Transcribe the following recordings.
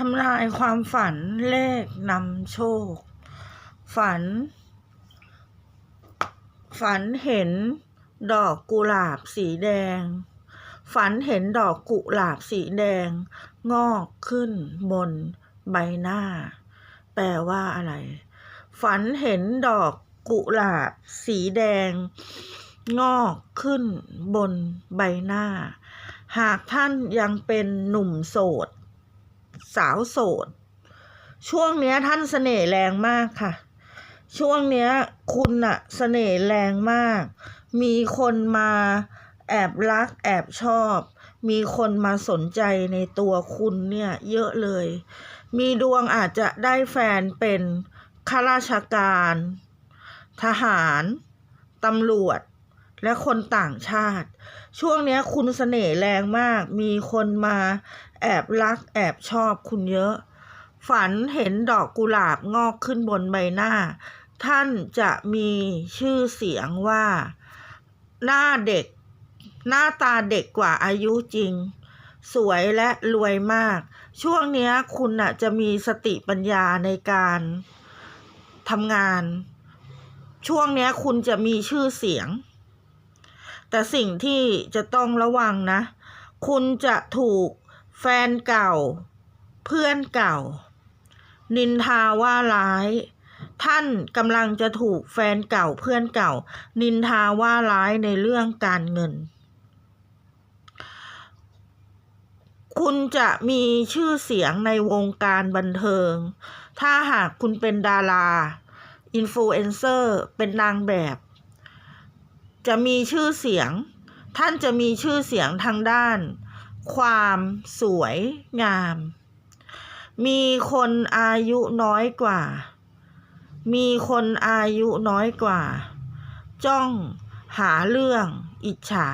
ทำลายความฝันเลขนำโชค ฝัน ฝันเห็นดอกกุหลาบสีแดง ฝันเห็นดอกกุหลาบสีแดง งอกขึ้นบนใบหน้า แปลว่าอะไร ฝันเห็นดอกกุหลาบสีแดง งอกขึ้นบนใบหน้า หากท่านยังเป็นหนุ่มโสด สาวโสด ช่วงเนี้ยท่านเสน่ห์แรงมากค่ะ ช่วงเนี้ยคุณอะเสน่ห์แรงมาก มีคนมาแอบรักแอบชอบ มีคนมาสนใจในตัวคุณเนี่ยเยอะเลย มีดวงอาจจะได้แฟนเป็นข้าราชการ ทหาร ตำรวจ และคนต่างชาติ ช่วงนี้คุณเสน่ห์แรงมาก มีคนมาแอบรักแอบชอบคุณเยอะ ฝันเห็นดอกกุหลาบงอกขึ้นบนใบหน้า ท่านจะมีชื่อเสียงว่า หน้าเด็ก หน้าตาเด็กกว่าอายุจริง สวยและรวยมาก ช่วงนี้คุณน่ะจะมีสติปัญญาในการทำงาน ช่วงนี้คุณจะมีชื่อเสียง แต่สิ่งที่จะต้องระวังนะ คุณจะถูกแฟนเก่า เพื่อนเก่า นินทาว่าร้าย ท่านกำลังจะถูกแฟนเก่าเพื่อนเก่า นินทาว่าร้ายในเรื่องการเงิน คุณจะมีชื่อเสียงในวงการบันเทิง ถ้าหากคุณเป็นดาราอินฟลูเอนเซอร์เป็นนางแบบ จะมีชื่อเสียง ท่านจะมีชื่อเสียงทางด้าน ความสวยงาม มีคนอายุน้อยกว่า มีคนอายุน้อยกว่า จ้องหาเรื่องอิจฉา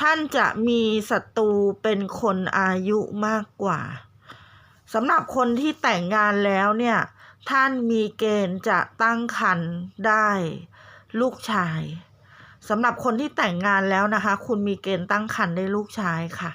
ท่านจะมีศัตรูเป็นคนอายุมากกว่าสำหรับคนที่แต่งงานแล้วเนี่ย ท่านมีเกณฑ์จะตั้งครรภ์ได้ ลูกชายสำหรับคนที่แต่งงานแล้วนะคะ คุณมีเกณฑ์ตั้งครรภ์ได้ลูกชายค่ะ